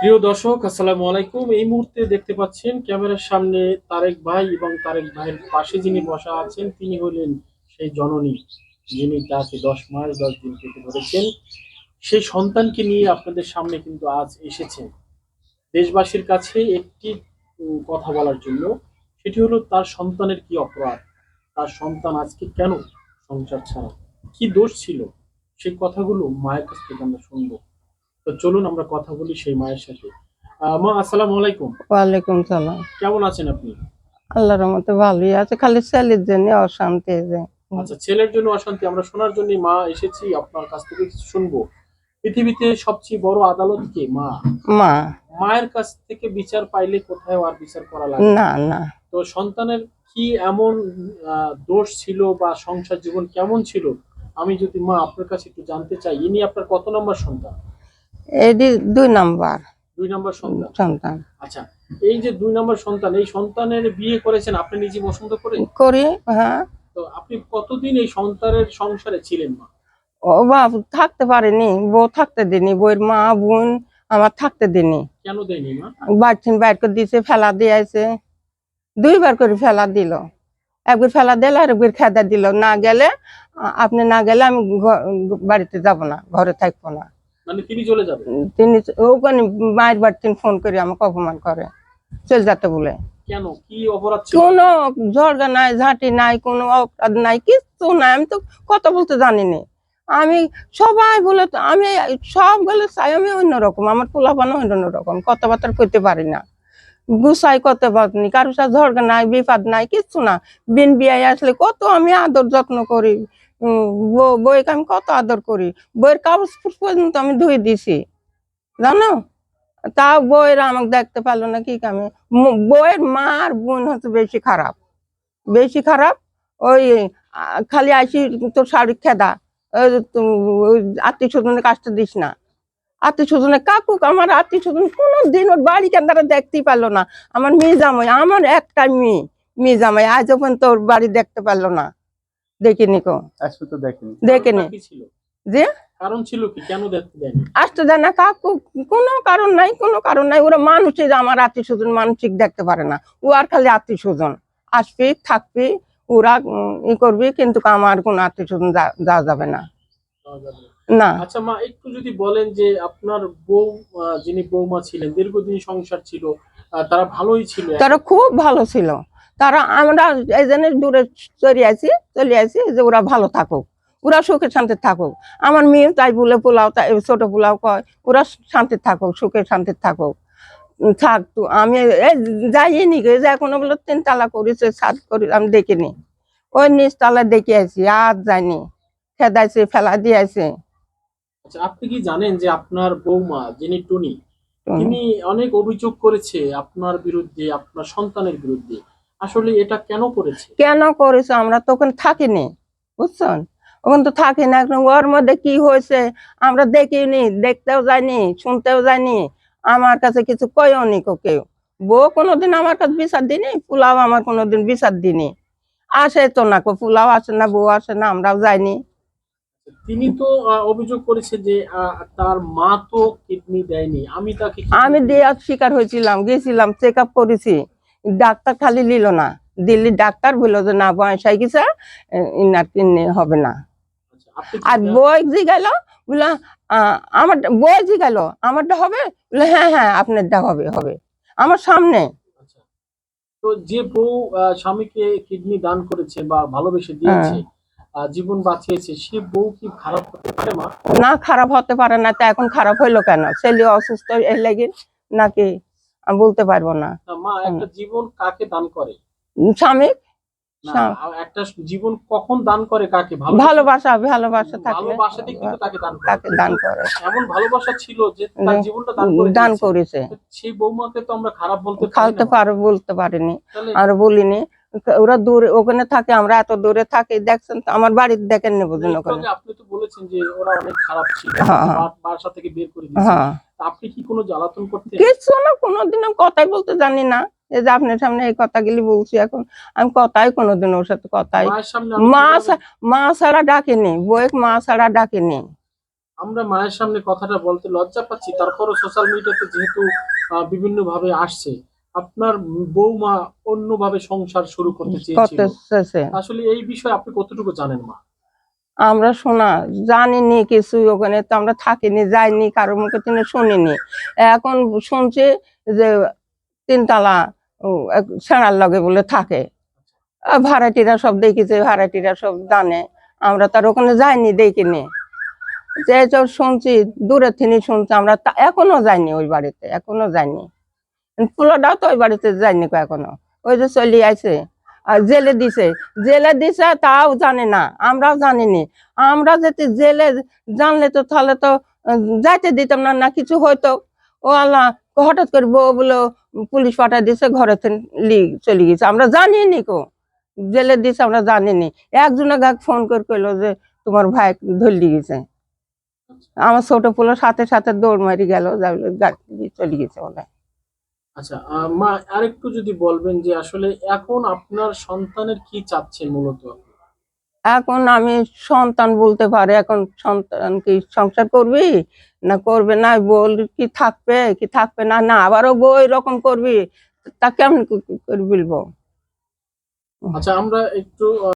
প্রিয় দর্শক, আসসালামু আলাইকুম। এই মুহূর্তে দেখতে পাচ্ছেন ক্যামেরার সামনে তারেক ভাই এবং তারেক ভাইয়ের পাশে যিনি বসা আছেন, তিনি হলেন সেই জননী যিনি তাকে দশ মাস, দশ দিন পেটে ধরেছেন। সেই সন্তানকে নিয়ে আপনাদের সামনে কিন্তু আজ এসেছেন। দেশবাসীর কাছে একটি কথা বলার জন্য, সেটি হলো তার সন্তানের কি অপরাধ? তার সন্তান আজকে কেন সংসার ছাড়া? কি দোষ ছিল? সেই কথাগুলো মায়ের কাছ থেকে আমরা শুনব। তো চলুন আমরা কথা বলি সেই মায়ের সাথে। মা আসসালামু আলাইকুম। ওয়ালাইকুম সালাম। কেমন আছেন আপনি? আল্লাহর রহমতে ভালোই আছে খালি ছেলের জন্য অশান্তি আচ্ছা ছেলের জন্য অশান্তি আমরা শোনার জন্য মা এসেছি আপনার কাছ থেকে শুনব। পৃথিবীতে সবচেয়ে বড় আদালত কে? মা। মা। মায়ের কাছ থেকে বিচার পাইলে কোথায় আর বিচার করা লাগে? না। না। তো সন্তানের কি এমন দোষ ছিল বা সংসার জীবন কেমন ছিল? আমি যদি মা আপনার কাছে একটু জানতে চাই ইনি আপনার কত নম্বর সন্তান? এটি দুই নাম্বার। দুই নম্বর সন্তান। সন্তান। আচ্ছা এই যে দুই নম্বর সন্তান এই সন্তানের বিয়ে করেছেন আপনি নিজে পছন্দ করে? করি হ্যাঁ। তো আপনি কতদিন এই সন্তানের সংসারে ছিলেন মা? ও বাপ থাকতে পারেনি বউ থাকতে দিনি বউয়ের মা বোন আমার থাকতে দিনি কেন দেয়নি মা? বাড়ছেন বাইর করে দিয়েছে ফেলা দিয়েছে দুইবার করে ফেলা দিল। একবার ফেলা দিল আর একবার খেদা দিল। না গেলে আপনি না গেলে আমি বাড়িতে যাব না ঘরে থাকব না। মানে তিনি চলে যাবেন তিনি ওখানে মায়ের বাড়িতে ফোন করে আমাকে অপমান করে। চলে যেতে বলে। কেন? কি অপরাধ ছিল? কোনো ঝড়গা নাই ঝাঁটি নাই কোনো অপরাধ নাই কিচ্ছু নাই। আমি তো কথা বলতে জানি না আমি সবাই বলে তো আমি সব গেলে চাই আমি অন্যরকম। আমার পোলাপানো অন্যরকম। কথাবার্তা করতে পারি না। গুছাই করতে পারিনি। কারোর সাথে ঝড়গা নাই বিপাদ নাই কিচ্ছু না। বিন বিয়াই আসলে কত আমি আদর যত্ন করি। বউ- আমি কত আদর করি? বইয়ের কাগজ পর্যন্ত আমি ধুয়ে দিছি। জানো? তাও বউয়েরা আমাকে দেখতে পারল না কি কামে। বইয়ের মা আর বোন হচ্ছে বেশি খারাপ। বেশি খারাপ? ওই খালি আসি তোর শাড়ি খেদা। আত্মীয় স্বজনের কাজটা দিস না। আত্মীয় স্বজনের কাকুক, আমার আত্মীয় স্বজন কোনো দিন ওর বাড়ি কেন্দ্রে দেখতেই পারল না। আমার মেয়ে জামাই, আমার একটা মেয়ে। মেয়ে জামাই, আজও পর্যন্ত ওর বাড়ি দেখতে পারল না। দেখিনি কো। তো দেখেনি। দেখেনি। কারণটা কি ছিল? যে? কারণ ছিল কি? কেন আসতে দেয় না কাকু কোনো কারণ নাই কোনো কারণ নাই। ওরা মানুষের আমার আত্মীয় স্বজন মানসিক দেখতে পারে না। ও আর খালি আত্মীয় স্বজন আসবি থাকবি ওরা ই করবি কিন্তু আমার কোনো আত্মীয় স্বজন যাওয়া যাবে না। না। না। আচ্ছা মা একটু যদি বলেন যে আপনার বউ যিনি বৌমা ছিলেন দীর্ঘদিন সংসার ছিল তারা ভালোই ছিল? তারা খুব ভালো ছিল। তারা আমরা এই জন্য দূরে চলে আসি চলে আসি যে ওরা ভালো থাকুক ওরা সুখে শান্তি থাকুক। আমার মেয়ে তাই বলে পোলাও তাই ছোট পোলাও কয় ওরা শান্তি থাকুক সুখে শান্তি থাকুক। উম, থাক তো আমি এই যাইনি গে যে এখনও বলে তিন তালা করেছে সাত করি আমি দেখিনি। ওই নিচ তালা দেখে আছি আর যাইনি। খেদাইছে ফেলা দিয়েছে। আচ্ছা আপনি কি জানেন যে আপনার বৌমা যিনি টুনি। তিনি অনেক অভিযোগ করেছে আপনার বিরুদ্ধে আপনার সন্তানের বিরুদ্ধে। আসলে এটা কেন করেছে? কেন করেছ? আমরা তো ওখানে থাকিনি বুঝছেন? ওখানে তো থাকি না এখন ওর মধ্যে কি হয়েছে? আমরা দেখিনি দেখতেও যাইনি শুনতেও যাইনি। আমার কাছে কিছু কয়েও নি কেউ। বউ কোনোদিন আমার কাছে বিচার দিনি পোলাও আমার কোনোদিন বিচার দিনি। আসে তো না কো পোলাও আসে না বউ আসে না আমরাও যাইনি। তিনি তো অভিযোগ করেছে যে তার মা তো কিডনি দেয়নি। আমি তাকে আমি দেওয়ার শিকার হয়েছিলাম গেছিলাম চেক আপ করেছি। ডাক্তার খালি নিল না। দিল্লির ডাক্তার বলল যে না বয়স হয়ে গেছে ইনার কিনে হবে না। আচ্ছা, আর? বই জি গেল বললাম আমার বই জি গেল আমারটা হবে? বলল হ্যাঁ হ্যাঁ আপনারটা হবে হবে। আমার সামনে। আচ্ছা। তো যে বউ স্বামীকে কিডনি দান করেছে বা ভালোবেসে দিয়েছে হ্যাঁ। জীবন বাঁচিয়েছে সে বউ কি খারাপ হতে পারে মা? না খারাপ হতে পারে না তা এখন খারাপ হইল কেন? ছেলে অসুস্থ এই লেগে নাকি আমি বলতে পারব না। মা একটা জীবন কাকে দান করে? স্বামী? একটা জীবন কখন দান করে কাকে? ভালোবাসা? ভালোবাসা থাকলে। তাকে দান করে। এমন ভালোবাসা ছিল যে তার জীবনটা দান। করেছে। সেই বৌমাকে তো আমরা খারাপ বলতে পারো বলতে পারিনি আর বলিনি। ওরা দূরে ওখানে থাকে আমরা এত দূরে থাকি দেখছেন তো আমার বাড়িতে দেখেন নেব একটু ওখানে। আপনি তো বলেছেন যে ওরা অনেক খারাপ ছিল হ্যাঁ, হ্যাঁ। বাসা থেকে বের করে দিয়েছে। হ্যাঁ। আপনি কি কোনো জ্বালাতন করতে কিছু না কোনোদিনও কথাই বলতে জানি না। এই যে আপনার সামনে এই কথাগুলি বলছি এখন আমি কথাই কোনোদিন ওর সাথে কথাই মা মা ছাড়া ডাকেনি মা ছাড়া ডাকেনি। আমরা মায়ের সামনে কথাটা বলতে লজ্জা পাচ্ছি তারপরও সোশ্যাল মিডিয়াতে যেহেতু বিভিন্ন ভাবে আসছে। আপনার বৌমা অন্যভাবে সংসার শুরু করতে চেয়েছিল। করতেছে আসলে এই বিষয়ে আপনি কতটুকু জানেন মা? আমরা শোনা জানিনি কিছু ওখানে তো আমরা থাকিনি যাইনি কারোর মুখে তিনি শুনিনি। এখন শুনছি যে তিনতলা সেনার লগে বলে থাকে। ভাড়াটিরা সব দেখেছে ভাড়াটিরা সব জানে। আমরা তার ওখানে যাইনি দেখিনি। যে সব শুনছি দূরে থেকে শুনছি আমরা তা- এখনও যাইনি ওই বাড়িতে এখনও যাইনি। পোলাটাও তো ওই বাড়িতে যায়নি এখনও। ওই যে চলি আর জেলে দিছে। জেলে দিছে তাও জানে না। আমরাও জানিনি। আমরা যদি জেলে জানলে তো তাহলে তো যাইতে দিতাম না না কিছু হয়তো ও আল্লাহ, হঠাৎ করে বউ বলো পুলিশ পাঠায় দিছে, ঘরে চলে গেছে। আমরা জানিনি কো। জেলে দিছে আমরা জানিনি। একজনে গাক ফোন করে কইলো যে তোমার ভাই ধরলি গেছে। আমার ছোট পোলার সাথে সাথে দৌড় মারি গেল চলে গেছে ওরা আচ্ছা মা আরেকটু যদি বলবেন যে আসলে এখন আপনার সন্তানের কি চাচ্ছেন মূলত? এখন আমি সন্তান বলতে পারে এখন সন্তান কি সংসার করবি? না করবে না বল কি থাকবে কি থাকবে না না আবারও বউ এরকম করবি? তা কেমন করে বলব? আচ্ছা আমরা একটু